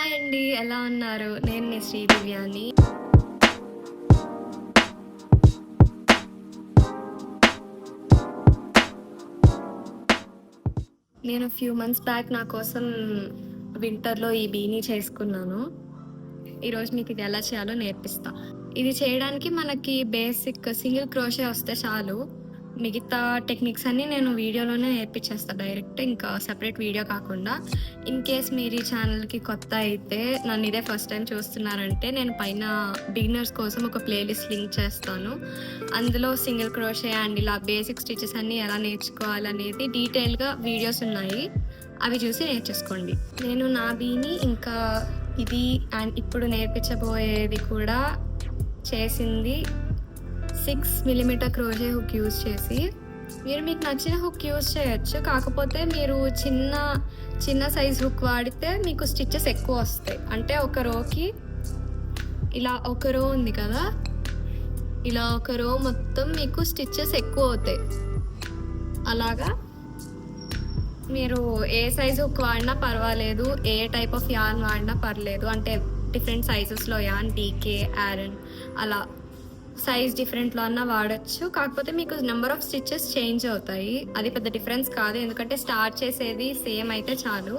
Hi అండి ఎలా ఉన్నారు? నేను మీ శ్రీ దివ్యాని నేను ఫ్యూ మంత్స్ బ్యాక్ నా కోసం వింటర్లో ఈ బీనీ చేసుకున్నాను. ఈరోజు మీకు ఇది ఎలా చేయాలో నేర్పిస్తా. ఇది చేయడానికి మనకి బేసిక్ సింగిల్ క్రోషే వస్తే చాలు. మిగతా టెక్నిక్స్ అన్ని నేను వీడియోలోనే నేర్పించేస్తాను డైరెక్ట్ ఇంకా సెపరేట్ వీడియో కాకుండా. ఇన్ కేస్ మీరు ఈ ఛానల్కి కొత్త అయితే నన్ను ఇదే ఫస్ట్ టైం చూస్తున్నారంటే నేను పైన బిగినర్స్ కోసం ఒక ప్లేలిస్ట్ లింక్ చేస్తాను. అందులో సింగిల్ క్రోషే అండ్ ఇలా బేసిక్ స్టిచెస్ అన్ని ఎలా నేర్చుకోవాలనేది డీటెయిల్గా వీడియోస్ ఉన్నాయి. అవి చూసి నేర్చేసుకోండి. నేను నా బీని ఇంకా ఇది అండ్ ఇప్పుడు నేర్పించబోయేది కూడా చేసింది six millimetre crochet hook use చేసి మీరు మీకు నచ్చిన హుక్ యూజ్ చేయొచ్చు. కాకపోతే మీరు చిన్న చిన్న సైజ్ హుక్ వాడితే మీకు స్టిచ్చెస్ ఎక్కువ వస్తాయి. అంటే ఒక రోకి ఇలా ఒక రో ఉంది కదా ఇలా ఒక రో మొత్తం మీకు స్టిచ్చెస్ ఎక్కువ అవుతాయి. అలాగా మీరు ఏ సైజ్ హుక్ వాడినా పర్వాలేదు ఏ టైప్ ఆఫ్ యాన్ వాడినా పర్లేదు. అంటే డిఫరెంట్ సైజెస్లో యాన్ డీకే యారన్ అలా సైజ్ డిఫరెంట్లో అన్నా వాడచ్చు. కాకపోతే మీకు నెంబర్ ఆఫ్ స్టిచ్చెస్ చేంజ్ అవుతాయి. అది పెద్ద డిఫరెన్స్ కాదు. ఎందుకంటే స్టార్ట్ చేసేది సేమ్ అయితే చాలు.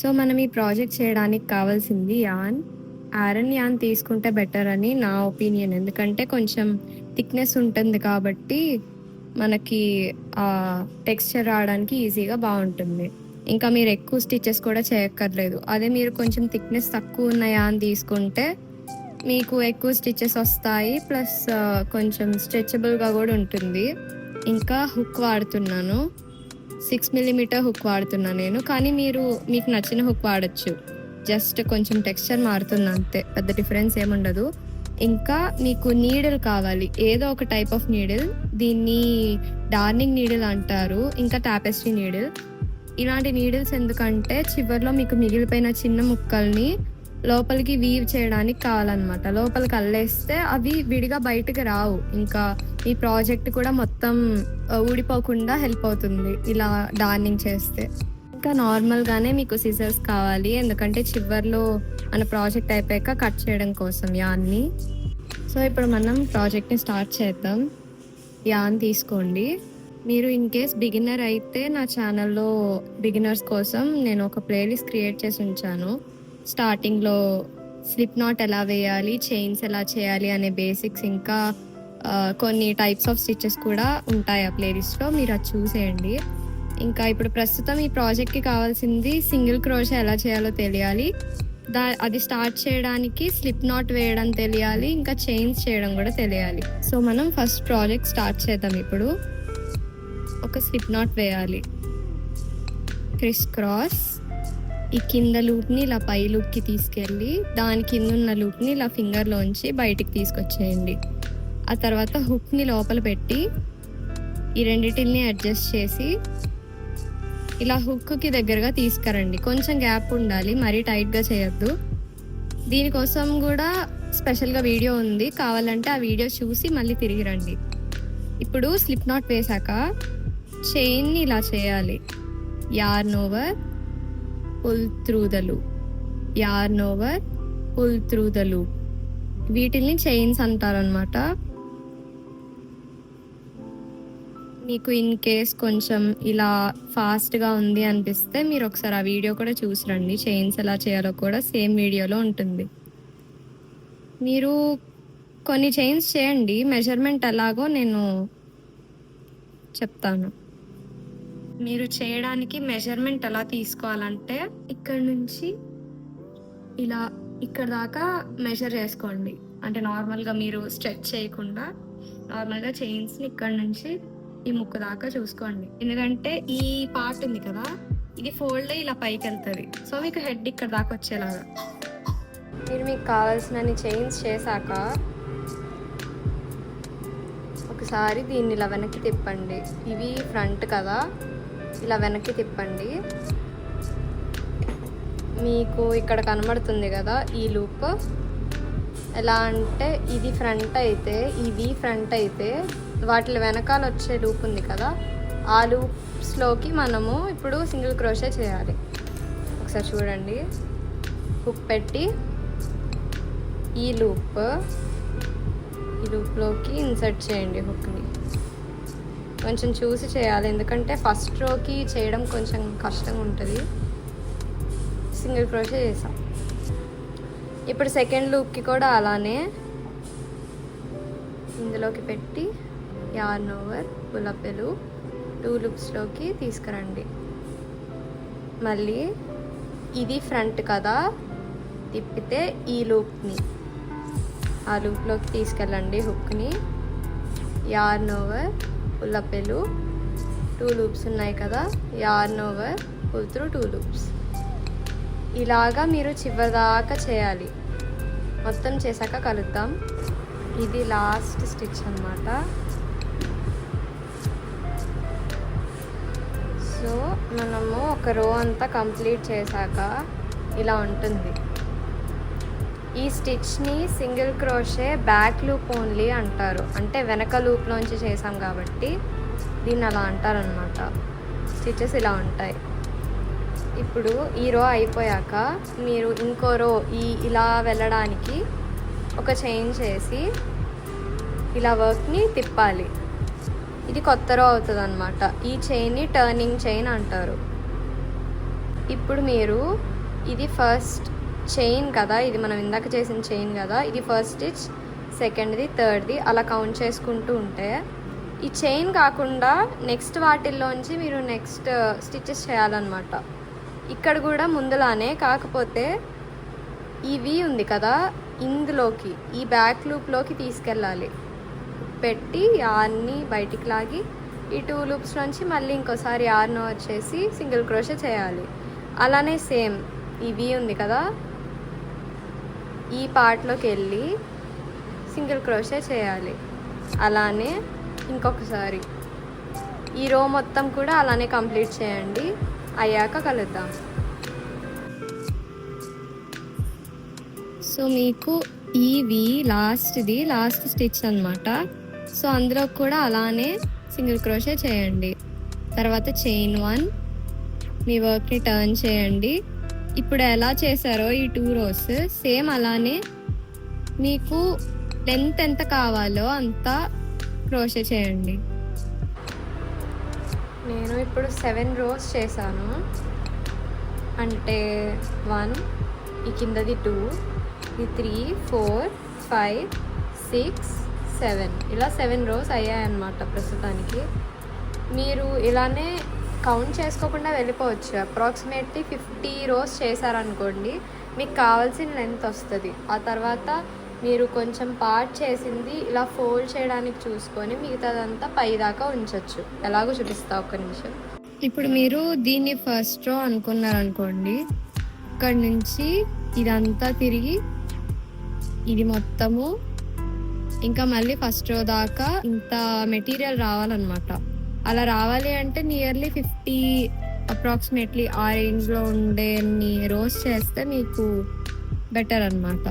సో మనం ఈ ప్రాజెక్ట్ చేయడానికి కావాల్సింది యాన్ ఆరన్ యాన్ తీసుకుంటే బెటర్ అని నా ఒపీనియన్ ఎందుకంటే కొంచెం థిక్నెస్ ఉంటుంది కాబట్టి మనకి టెక్స్చర్ రావడానికి ఈజీగా బాగుంటుంది. ఇంకా మీరు ఎక్కువ స్టిచెస్ కూడా చేయక్కర్లేదు. అదే మీరు కొంచెం థిక్నెస్ తక్కువ ఉన్న యాన్ తీసుకుంటే మీకు ఎక్కువ స్టిచెస్ వస్తాయి ప్లస్ uh, కొంచెం స్ట్రెచబుల్గా కూడా ఉంటుంది. ఇంకా హుక్ వాడుతున్నాను. సిక్స్ మిల్లీమీటర్ హుక్ వాడుతున్నాను నేను. కానీ మీరు మీకు నచ్చిన హుక్ వాడచ్చు. జస్ట్ కొంచెం టెక్స్చర్ మారుతుంది అంతే. పెద్ద డిఫరెన్స్ ఏముండదు ఇంకా మీకు నీడిల్ కావాలి. ఏదో ఒక టైప్ ఆఫ్ నీడిల్ దీన్ని డార్నింగ్ నీడిల్ అంటారు. ఇంకా టాపెస్ట్రీ నీడిల్ ఇలాంటి నీడిల్స్ ఎందుకంటే చివరిలో మీకు మిగిలిపోయిన చిన్న ముక్కల్ని లోపలికి వీవ్ చేయడానికి కావాలన్నమాట. లోపలికి అల్లేస్తే అవి విడిగా బయటకు రావు. ఇంకా ఈ ప్రాజెక్ట్ కూడా మొత్తం ఊడిపోకుండా హెల్ప్ అవుతుంది ఇలా డార్నింగ్ చేస్తే. ఇంకా నార్మల్గానే మీకు సిజర్స్ కావాలి. ఎందుకంటే చివర్లో మన ప్రాజెక్ట్ అయిపోయాక కట్ చేయడం కోసం యాన్ని. సో ఇప్పుడు మనం ప్రాజెక్ట్ని స్టార్ట్ చేద్దాం. యాన్ తీసుకోండి. మీరు ఇన్ కేస్ బిగినర్ అయితే నా ఛానల్లో బిగినర్స్ కోసం నేను ఒక ప్లేలిస్ట్ క్రియేట్ చేసి ఉంచాను. స్టార్టింగ్లో స్లిప్ నాట్ ఎలా వేయాలి చైన్స్ ఎలా చేయాలి అనే బేసిక్స్ ఇంకా కొన్ని టైప్స్ ఆఫ్ స్టిచెస్ కూడా ఉంటాయి ఆ ప్లేలిస్ట్లో. మీరు అది చూసేయండి. ఇంకా ఇప్పుడు ప్రస్తుతం ఈ ప్రాజెక్ట్కి కావాల్సింది సింగిల్ క్రోషా ఎలా చేయాలో తెలియాలి. దా అది స్టార్ట్ చేయడానికి స్లిప్ నాట్ వేయడం తెలియాలి ఇంకా చైన్స్ చేయడం కూడా తెలియాలి. సో మనం ఫస్ట్ ప్రాజెక్ట్ స్టార్ట్ చేద్దాం ఇప్పుడు. ఒక స్లిప్ నాట్ వేయాలి. Criss cross. ఈ కింద లూప్ని ఇలా పై లూప్కి తీసుకెళ్ళి దాని కింద ఉన్న లూప్ని ఇలా ఫింగర్లోంచి బయటికి తీసుకొచ్చేయండి. ఆ తర్వాత హుక్ని లోపల పెట్టి ఈ రెండింటిని అడ్జస్ట్ చేసి ఇలా హుక్కి దగ్గరగా తీసుకురండి. కొంచెం గ్యాప్ ఉండాలి మరీ టైట్గా చేయొద్దు. దీనికోసం కూడా స్పెషల్గా వీడియో ఉంది. కావాలంటే ఆ వీడియో చూసి మళ్ళీ తిరిగి రండి. ఇప్పుడు స్లిప్ నాట్ వేశాక చైన్ని ఇలా చేయాలి. Yarn over. Pull through the loop yarn over pull through the loop వీటిల్ని చైన్స్ అంటారనమాట మీకు ఇన్ కేస్ కొంచెం ఇలా ఫాస్ట్గా ఉంది అనిపిస్తే మీరు ఒకసారి ఆ వీడియో కూడా చూసి రండి చైన్స్ ఎలా చేయాలో కూడా సేమ్ వీడియోలో ఉంటుంది. మీరు కొన్ని చైన్స్ చేయండి. మెజర్మెంట్ ఎలాగో నేను చెప్తాను. మీరు చేయడానికి మెజర్మెంట్ ఎలా తీసుకోవాలంటే ఇక్కడ నుంచి ఇలా ఇక్కడ దాకా మెజర్ చేసుకోండి. అంటే నార్మల్గా మీరు స్ట్రెచ్ చేయకుండా నార్మల్గా చైన్స్ని ఇక్కడ నుంచి ఈ ముక్కు దాకా చూసుకోండి. ఎందుకంటే ఈ పార్ట్ ఉంది కదా ఇది ఫోల్డ్ అయ్యి ఇలా పైకి వెళ్తుంది. సో మీకు హెడ్ ఇక్కడ దాకా వచ్చేలాగా. మీరు మీకు కావాల్సినన్ని చైన్స్ చేశాక ఒకసారి దీన్ని ఇలా వెనక్కి తిప్పండి. ఇవి ఫ్రంట్ కదా. ఇలా వెనక్కి తిప్పండి. మీకు ఇక్కడ కనబడుతుంది కదా ఈ లూప్ ఎలా అంటే ఇది ఫ్రంట్ అయితే ఇది ఫ్రంట్ అయితే వాటి వెనకాల వచ్చే లూప్ ఉంది కదా ఆ లూప్స్లోకి మనము ఇప్పుడు సింగిల్ క్రోషే చేయాలి. ఒకసారి చూడండి. హుక్ పెట్టి ఈ లూప్ ఈ లూప్లోకి ఇన్సర్ట్ చేయండి హుక్ని కొంచెం చూసి చేయాలి. ఎందుకంటే ఫస్ట్ రోకి చేయడం కొంచెం కష్టంగా ఉంటుంది. సింగిల్ క్రోషే చేసాం. ఇప్పుడు సెకండ్ లూప్కి కూడా అలానే ఇందులోకి పెట్టి యార్న్ ఓవర్ పులపెలు టూ లూప్స్లోకి తీసుకురండి. మళ్ళీ ఇది ఫ్రంట్ కదా తిప్పితే ఈ లూప్ని ఆ లూప్లోకి తీసుకెళ్ళండి హుక్ని యార్న్ ఓవర్ పుల్లపెలు టూ లూప్స్ ఉన్నాయి కదా. Yarn over pull through two loops ఇలాగా మీరు చివరిదాకా చేయాలి. మొత్తం చేశాక కలుద్దాం. ఇది లాస్ట్ స్టిచ్ అన్నమాట. సో మనము ఒక రో అంతా కంప్లీట్ చేశాక ఇలా ఉంటుంది. ఈ స్టిచ్ని single crochet back loop only అంటారు. అంటే వెనక లూప్లోంచి చేసాం కాబట్టి దీన్ని అలా అంటారనమాట స్టిచెస్ ఇలా ఉంటాయి. ఇప్పుడు ఈ రో అయిపోయాక మీరు ఇంకో రో ఈ ఇలా వెళ్ళడానికి ఒక చైన్ చేసి ఇలా వర్క్ని తిప్పాలి. ఇది కొత్త రో అవుతుంది అనమాట ఈ చైన్ని టర్నింగ్ చైన్ అంటారు. ఇప్పుడు మీరు ఇది ఫస్ట్ చైన్ కదా ఇది మనం ఇందాక చేసిన చైన్ కదా ఇది ఫస్ట్ స్టిచ్ సెకండ్ది థర్డ్ది అలా కౌంట్ చేసుకుంటూ ఉంటే ఈ చైన్ కాకుండా నెక్స్ట్ వాటిల్లోంచి మీరు నెక్స్ట్ స్టిచెస్ uh, చేయాలన్నమాట. ఇక్కడ కూడా ముందులానే కాకపోతే ఈ వి ఉంది కదా ఇందులోకి ఈ బ్యాక్ లూప్లోకి తీసుకెళ్ళాలి. పెట్టి ఆర్ని బయటికి లాగి ఈ టూ లూప్స్ నుంచి మళ్ళీ ఇంకోసారి ఆర్ను వచ్చేసి సింగిల్ క్రోషే చేయాలి. అలానే సేమ్ ఈ వి ఉంది కదా ఈ పార్ట్లోకి వెళ్ళి సింగిల్ క్రోషే చేయాలి. అలానే ఇంకొకసారి. ఈ రో మొత్తం కూడా అలానే కంప్లీట్ చేయండి. అయ్యాక కలుద్దాం. సో మీకు ఈవి లాస్ట్ది లాస్ట్ స్టిచ్ అన్నమాట. సో అందులో కూడా అలానే సింగిల్ క్రోషే చేయండి. తర్వాత చైన్ వన్. మీ వర్క్ని టర్న్ చేయండి. ఇప్పుడు ఎలా చేశారో ఈ టూ రోస్ సేమ్ అలానే మీకు లెంత్ ఎంత కావాలో అంత క్రోషే చేయండి. నేను ఇప్పుడు సెవెన్ రోస్ చేశాను. అంటే వన్ ఈ కిందది టూ ఈ three four five six seven ఇలా సెవెన్ రోస్ అయ్యాయన్నమాట ప్రస్తుతానికి. మీరు ఇలానే కౌంట్ చేసుకోకుండా వెళ్ళిపోవచ్చు. అప్రాక్సిమేట్లీ ఫిఫ్టీ రోస్ చేశారనుకోండి మీకు కావాల్సిన లెంత్ వస్తుంది. ఆ తర్వాత మీరు కొంచెం పార్ట్ చేసింది ఇలా ఫోల్డ్ చేయడానికి చూసుకొని మిగతాదంతా పై దాకా ఉంచవచ్చు ఎలాగో చూపిస్తా ఒక్క నిమిషం. ఇప్పుడు మీరు దీన్ని ఫస్ట్ రో అనుకున్నారనుకోండి ఇక్కడ నుంచి ఇదంతా తిరిగి ఇది మొత్తము ఇంకా మళ్ళీ ఫస్ట్ రో దాకా ఇంత మెటీరియల్ రావాలన్నమాట. అలా రావాలి అంటే నియర్లీ ఫిఫ్టీ అప్రాక్సిమేట్లీ ఆ రేంజ్లో ఉండే రోస్ చేస్తే మీకు బెటర్ అన్నమాట.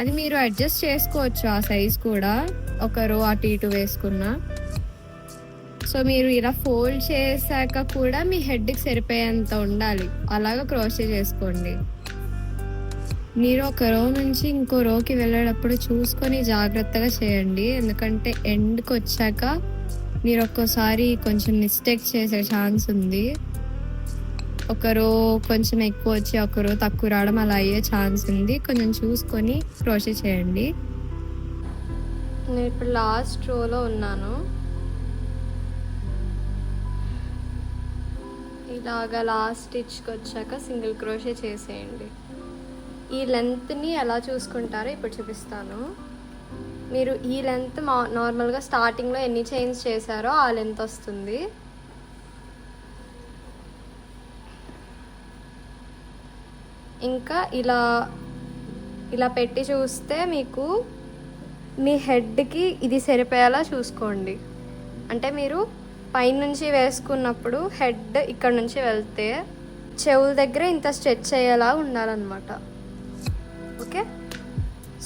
అది మీరు అడ్జస్ట్ చేసుకోవచ్చు ఆ సైజ్ కూడా. ఒక రో అటు ఇటు వేసుకున్నా. సో మీరు ఇలా ఫోల్డ్ చేశాక కూడా మీ హెడ్కి సరిపోయేంత ఉండాలి. అలాగా క్రోషే చేసుకోండి. మీరు ఒక రో నుంచి ఇంకో రోకి వెళ్ళేటప్పుడు చూసుకొని జాగ్రత్తగా చేయండి. ఎందుకంటే ఎండ్కి వచ్చాక మీరు ఒక్కోసారి కొంచెం మిస్టేక్ చేసే ఛాన్స్ ఉంది. ఒకరు కొంచెం ఎక్కువ వచ్చి ఒకరు తక్కువ రావడం అలా అయ్యే ఛాన్స్ ఉంది. కొంచెం చూసుకొని క్రోషే చేయండి. నేను ఇప్పుడు లాస్ట్ రోలో ఉన్నాను. ఇలాగా లాస్ట్ స్టిచ్కి వచ్చాక సింగిల్ క్రోషే చేసేయండి. ఈ లెంత్ని ఎలా చూసుకుంటారో ఇప్పుడు చూపిస్తాను. మీరు ఈ లెంత్ మా నార్మల్గా స్టార్టింగ్లో ఎన్ని చైన్స్ చేశారో ఆ లెంత్ వస్తుంది. ఇంకా ఇలా ఇలా పెట్టి చూస్తే మీకు మీ హెడ్కి ఇది సరిపోయేలా చూసుకోండి. అంటే మీరు పైనుంచి వేసుకున్నప్పుడు హెడ్ ఇక్కడ నుంచి వెళ్తే చెవుల దగ్గర ఇంత స్ట్రెచ్ అయ్యేలా ఉండాలన్నమాట. ఓకే?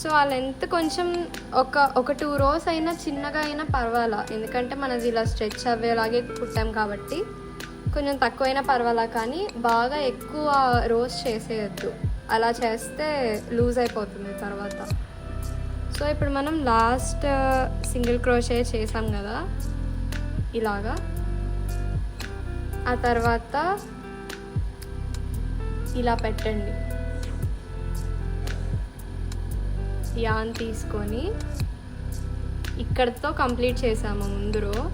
సో ఆ లెంత్ కొంచెం ఒక ఒక టూ రోస్ అయినా చిన్నగా అయినా పర్వాలా. ఎందుకంటే మనది ఇలా స్ట్రెచ్ అవ్వేలాగే కుట్టాం కాబట్టి కొంచెం తక్కువైనా పర్వాలా కానీ బాగా ఎక్కువ రోస్ చేసేయద్దు. అలా చేస్తే లూజ్ అయిపోతుంది తర్వాత. సో ఇప్పుడు మనం లాస్ట్ సింగిల్ క్రోషే చేసాం కదా. ఇలాగా. ఆ తర్వాత ఇలా పెట్టండి. యాన్ తీసుకొని ఇక్కడతో కంప్లీట్ చేసాము ముందు రో.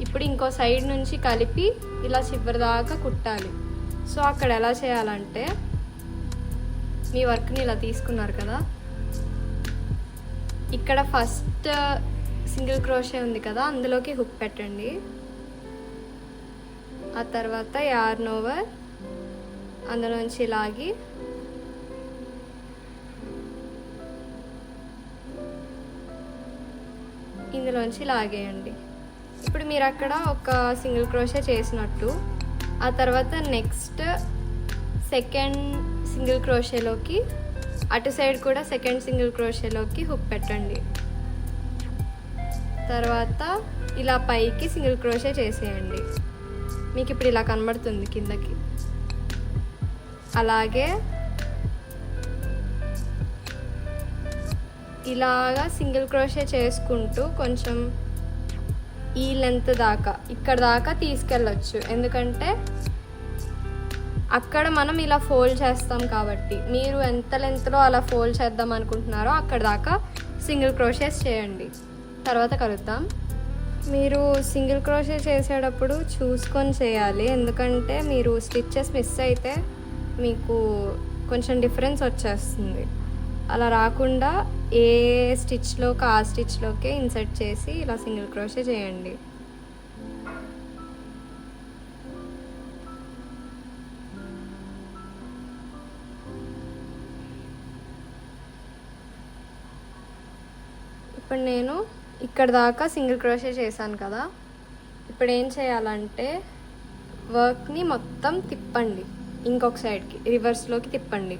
ఇప్పుడు ఇంకో సైడ్ నుంచి కలిపి ఇలా చివరి దాకా కుట్టాలి. సో అక్కడ ఎలా చేయాలంటే మీ వర్క్ని ఇలా తీసుకున్నారు కదా. ఇక్కడ ఫస్ట్ సింగిల్ క్రోషే ఉంది కదా అందులోకి హుక్ పెట్టండి. ఆ తర్వాత యార్న్ ఓవర్ అందులోంచి లాగి ఇందులోంచి లాగేయండి. ఇప్పుడు మీరు అక్కడ ఒక సింగిల్ క్రోషే చేసినట్టు ఆ తర్వాత నెక్స్ట్ సెకండ్ సింగిల్ క్రోషేలోకి అటు సైడ్ కూడా సెకండ్ సింగిల్ క్రోషేలోకి హుక్ పెట్టండి. తర్వాత ఇలా పైకి సింగిల్ క్రోషే చేసేయండి. మీకు ఇప్పుడు ఇలా కనబడుతుంది కిందకి. అలాగే ఇలాగా సింగిల్ క్రోషే చేసుకుంటూ కొంచెం ఈ లెంత్ దాకా ఇక్కడ దాకా తీసుకెళ్ళొచ్చు. ఎందుకంటే అక్కడ మనం ఇలా ఫోల్డ్ చేస్తాం కాబట్టి. మీరు ఎంత లెంత్లో అలా ఫోల్డ్ చేద్దాం అనుకుంటున్నారో అక్కడ దాకా సింగిల్ క్రోషేస్ చేయండి. తర్వాత కలుద్దాం. మీరు సింగిల్ క్రోషే చేసేటప్పుడు చూసుకొని చేయాలి. ఎందుకంటే మీరు స్టిచ్చెస్ మిస్ అయితే మీకు కొంచెం డిఫరెన్స్ వచ్చేస్తుంది. అలా రాకుండా ఏ స్టిచ్లోకి ఆ స్టిచ్లోకే ఇన్సర్ట్ చేసి ఇలా సింగిల్ క్రోషే చేయండి. ఇప్పుడు నేను ఇక్కడ దాకా సింగిల్ క్రోషే చేశాను కదా. ఇప్పుడు ఏం చేయాలంటే వర్క్ని మొత్తం తిప్పండి. ఇంకొక సైడ్కి రివర్స్లోకి తిప్పండి.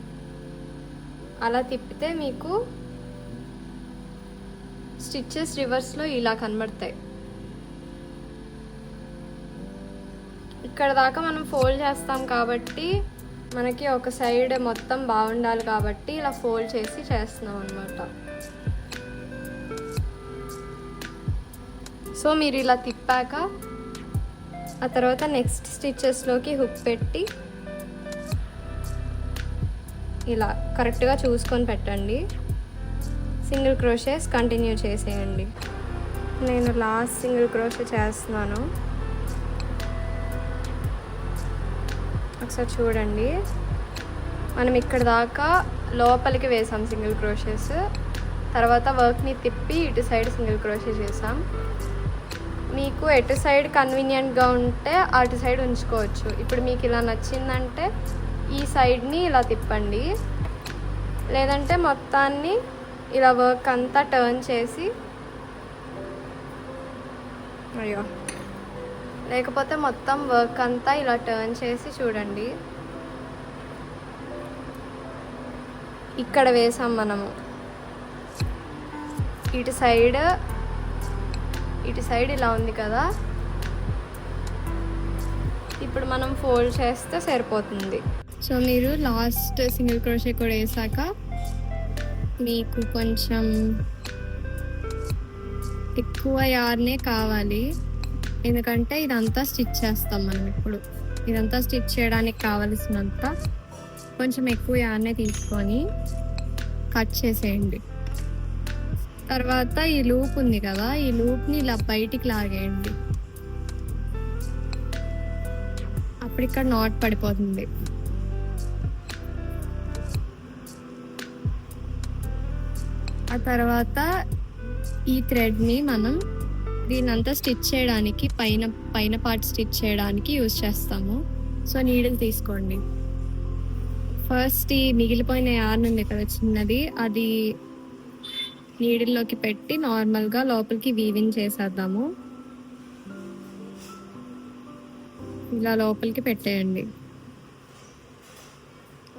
అలా తిప్పితే మీకు స్టిచ్చెస్ రివర్స్లో ఇలా కనబడతాయి. ఇక్కడ దాకా మనం ఫోల్డ్ చేస్తాం కాబట్టి మనకి ఒక సైడ్ మొత్తం బాగుండాలి కాబట్టి ఇలా ఫోల్డ్ చేసి చేస్తున్నాం అనమాట సో మీరు ఇలా తిప్పాక ఆ తర్వాత నెక్స్ట్ స్టిచ్చెస్లోకి హుక్ పెట్టి ఇలా కరెక్ట్గా చూసుకొని పెట్టండి. సింగిల్ క్రోషెస్ కంటిన్యూ చేసేయండి. నేను లాస్ట్ సింగిల్ క్రోషే చేస్తున్నాను. ఒకసారి చూడండి. మనం ఇక్కడ దాకా లోపలికి వేసాం సింగిల్ క్రోషెస్. తర్వాత వర్క్ని తిప్పి ఇటు సైడ్ సింగిల్ క్రోషే చేసాం. మీకు ఎటు సైడ్ కన్వీనియంట్గా ఉంటే అటు సైడ్ ఉంచుకోవచ్చు. ఇప్పుడు మీకు ఇలా నచ్చిందంటే ఈ సైడ్ని ఇలా తిప్పండి. లేదంటే మొత్తాన్ని ఇలా వర్క్ అంతా టర్న్ చేసి. అయ్యో. లేకపోతే మొత్తం వర్క్ అంతా ఇలా టర్న్ చేసి చూడండి. ఇక్కడ వేసాం మనము. ఇటు సైడ్ ఇటు సైడ్ ఇలా ఉంది కదా. ఇప్పుడు మనం ఫోల్డ్ చేస్తే సరిపోతుంది. సో మీరు లాస్ట్ సింగిల్ క్రోషే కూడా వేసాక మీకు కొంచెం ఎక్కువ యార్నే కావాలి. ఎందుకంటే ఇదంతా స్టిచ్ చేస్తాం మనం ఇప్పుడు. ఇదంతా స్టిచ్ చేయడానికి కావలసినంత కొంచెం ఎక్కువ యార్నే తీసుకొని కట్ చేసేయండి. తర్వాత ఈ లూప్ ఉంది కదా ఈ లూప్ని ఇలా బయటికి లాగేయండి. అప్పుడు ఇక్కడ నాట్ పడిపోతుంది. ఆ తర్వాత ఈ థ్రెడ్ని మనం దీనంతా స్టిచ్ చేయడానికి పైన పైన పార్ట్ స్టిచ్ చేయడానికి యూజ్ చేస్తాము. సో నీడిల్ తీసుకోండి. ఫస్ట్ ఈ మిగిలిపోయిన యార్న్ ఉంది కదా చిన్నది అది నీడిల్లోకి పెట్టి నార్మల్గా లోపలికి వీవింగ్ చేసేద్దాము. ఇలా లోపలికి పెట్టేయండి.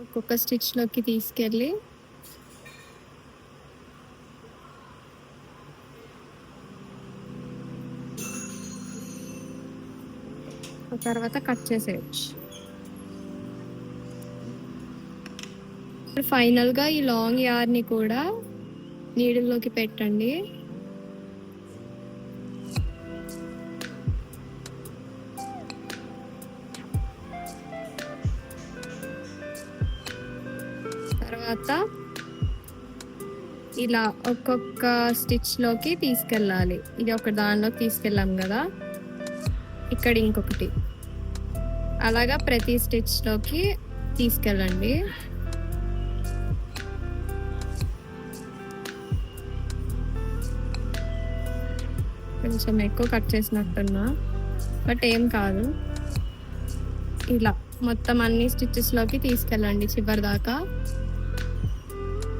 ఒక్కొక్క స్టిచ్లోకి తీసుకెళ్ళి ఆ తర్వాత కట్ చేసేయచ్చు. ఫైనల్గా ఈ లాంగ్ యార్ని కూడా నీడిల్లోకి పెట్టండి. తర్వాత ఇలా ఒక్కొక్క స్టిచ్లోకి తీసుకెళ్ళాలి. ఇది ఒక దానిలోకి తీసుకెళ్ళాం కదా. ఇక్కడ ఇంకొకటి. అలాగా ప్రతి స్టిచ్లోకి తీసుకెళ్ళండి. కొంచెం ఎక్కువ కట్ చేసినట్టున్నా బట్ ఏం కాదు. ఇలా మొత్తం అన్ని స్టిచ్చెస్లోకి తీసుకెళ్ళండి చివరి దాకా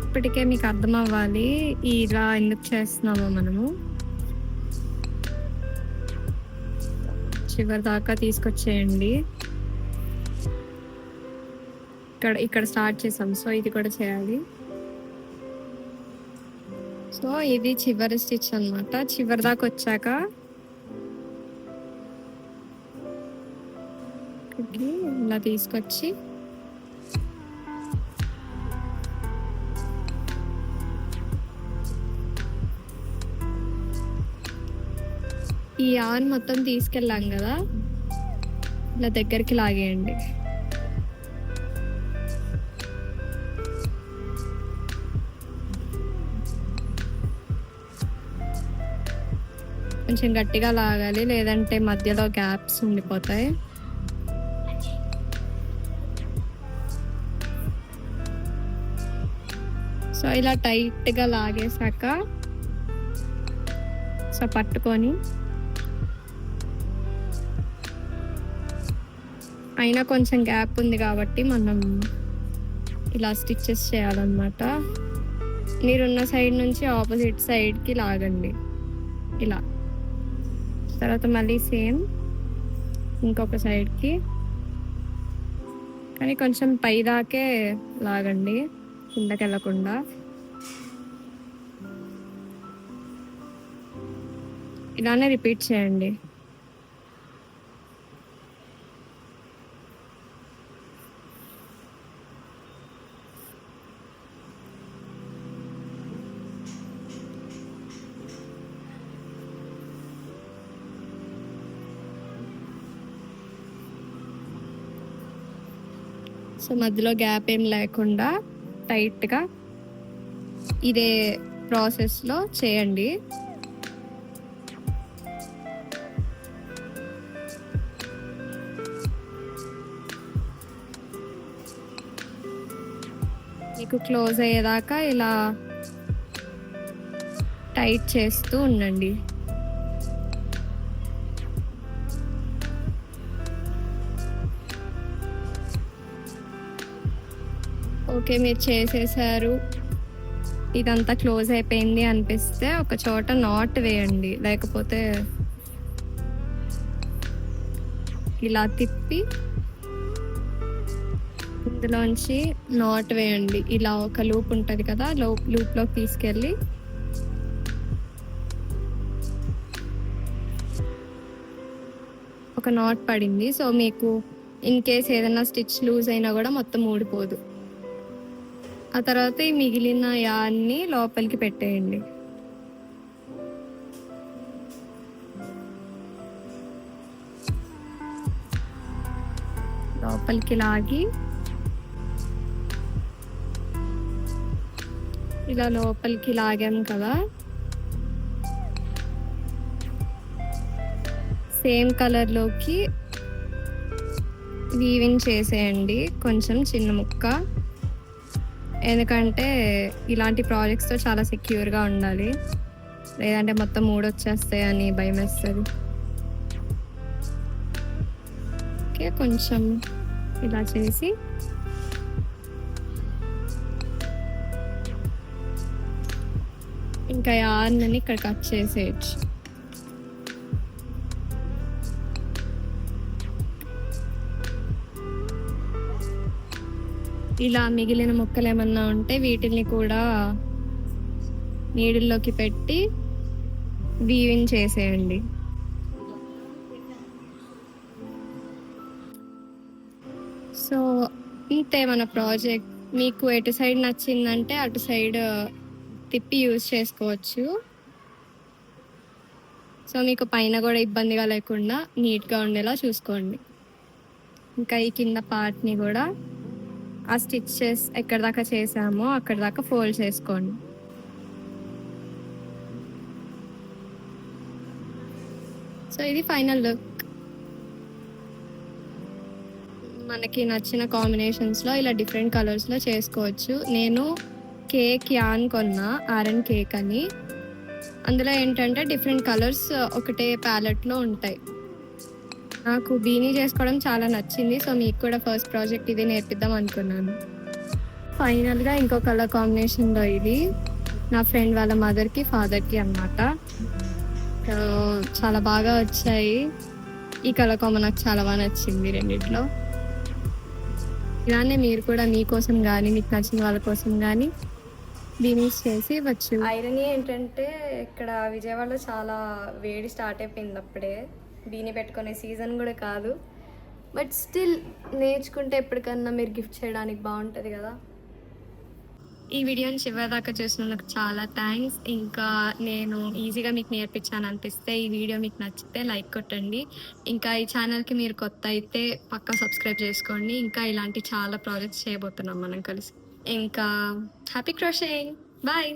ఇప్పటికే మీకు అర్థం అవ్వాలి ఇలా ఎందుకు చేస్తున్నామో మనము. చివరి దాకా తీసుకొచ్చేయండి. ఇక్కడ ఇక్కడ స్టార్ట్ చేసాం. సో ఇది కూడా చేయాలి. సో ఇది చివరి స్టిచ్ అన్నమాట. చివరి దాకా వచ్చాక ఇలా తీసుకొచ్చి ఈ ఆన్ మొత్తం తీసుకెళ్ళాం కదా. ఇలా దగ్గరికి లాగేయండి. కొంచెం గట్టిగా లాగాలి లేదంటే మధ్యలో గ్యాప్స్ ఉండిపోతాయి. సో ఇలా టైట్గా లాగేశాక సో పట్టుకొని అయినా కొంచెం గ్యాప్ ఉంది కాబట్టి మనం ఇలా స్టిచ్చెస్ చేయాలన్నమాట. మీరున్న సైడ్ నుంచి ఆపోజిట్ సైడ్కి లాగండి. ఇలా. తర్వాత మళ్ళీ సేమ్ ఇంకొక సైడ్కి. కానీ కొంచెం పైదాకే లాగండి. కిందకి వెళ్ళకుండా ఇలానే రిపీట్ చేయండి. సో మధ్యలో గ్యాప్ ఏం లేకుండా టైట్గా ఇదే ప్రాసెస్లో చేయండి. మీకు క్లోజ్ అయ్యేదాకా ఇలా టైట్ చేస్తూ ఉండండి. ఓకే మీరు చేసేసారు. ఇదంతా క్లోజ్ అయిపోయింది అనిపిస్తే ఒక చోట నాట్ వేయండి. లేకపోతే ఇలా తిప్పి ఇందులోంచి నాట్ వేయండి. ఇలా ఒక లూప్ ఉంటుంది కదా లూప్ లూప్లోకి తీసుకెళ్ళి ఒక నాట్ పడింది. సో మీకు ఇన్ కేస్ ఏదైనా స్టిచ్ లూజ్ అయినా కూడా మొత్తం ఊడిపోదు. ఆ తర్వాత ఈ మిగిలిన యాన్ని లోపలికి పెట్టేయండి. లోపలికి లాగి ఇలా లోపలికి లాగాం కదా. సేమ్ కలర్లోకి వీవింగ్ చేసేయండి. కొంచెం చిన్న ముక్క. ఎందుకంటే ఇలాంటి ప్రాజెక్ట్స్తో చాలా సెక్యూర్గా ఉండాలి. లేదంటే మొత్తం మూడొచ్చేస్తాయి అని భయం వేస్తుంది. ఓకే కొంచెం ఇలా చేసి. ఇంకా యార్నని ఇక్కడ కట్ చేసేయచ్చు. ఇలా మిగిలిన ముక్కలు ఏమన్నా ఉంటే వీటిని కూడా నీడిల్లోకి పెట్టి వీవింగ్ చేసేయండి. సో ఇంతే మన ప్రాజెక్ట్ మీకు ఎటు సైడ్ నచ్చిందంటే అటు సైడ్ తిప్పి యూజ్ చేసుకోవచ్చు. సో మీకు పైన కూడా ఇబ్బందిగా లేకుండా నీట్గా ఉండేలా చూసుకోండి. ఇంకా ఈ కింద పార్ట్ని కూడా ఆ స్టిచ్చెస్ ఎక్కడ దాకా చేసామో అక్కడ దాకా ఫోల్డ్ చేసుకోండి. సో ఇది ఫైనల్ లుక్. మనకి నచ్చిన కాంబినేషన్స్లో ఇలా డిఫరెంట్ కలర్స్లో చేసుకోవచ్చు. నేను కేక్ యాన్ కొన్నా ఆర్ఎన్ కేక్ అని. అందులో ఏంటంటే డిఫరెంట్ కలర్స్ ఒకటే ప్యాలెట్లో ఉంటాయి. నాకు బీనీ చేసుకోవడం చాలా నచ్చింది సో మీకు కూడా ఫస్ట్ ప్రాజెక్ట్ ఇది నేర్పిద్దాం అనుకున్నాను. ఫైనల్గా ఇంకో కలర్ కాంబినేషన్లో ఇది. నా ఫ్రెండ్ వాళ్ళ మదర్కి ఫాదర్కి అన్నమాట. చాలా బాగా వచ్చాయి. ఈ కలర్ కాంబో నాకు చాలా బాగా నచ్చింది రెండిట్లో. ఇలానే మీరు కూడా మీకోసం కానీ మీకు నచ్చిన వాళ్ళ కోసం కానీ దీని చేసి వచ్చు. ఐరన్ ఏంటంటే ఇక్కడ విజయవాడలో చాలా వేడి స్టార్ట్ అయిపోయింది అప్పుడే. బీని పెట్టుకునే సీజన్ కూడా కాదు. బట్ స్టిల్ నేర్చుకుంటే ఎప్పటికన్నా మీరు గిఫ్ట్ చేయడానికి బాగుంటుంది కదా. ఈ వీడియోని చివరిదాకా చూసినందుకు చాలా థ్యాంక్స్. ఇంకా నేను ఈజీగా మీకు నేర్పించాను అనిపిస్తే ఈ వీడియో మీకు నచ్చితే లైక్ కొట్టండి. ఇంకా ఈ ఛానల్కి మీరు కొత్త అయితే పక్కా సబ్స్క్రైబ్ చేసుకోండి. ఇంకా ఇలాంటి చాలా ప్రాజెక్ట్స్ చేయబోతున్నాం మనం కలిసి. ఇంకా హ్యాపీ క్రోషింగ్. బాయ్.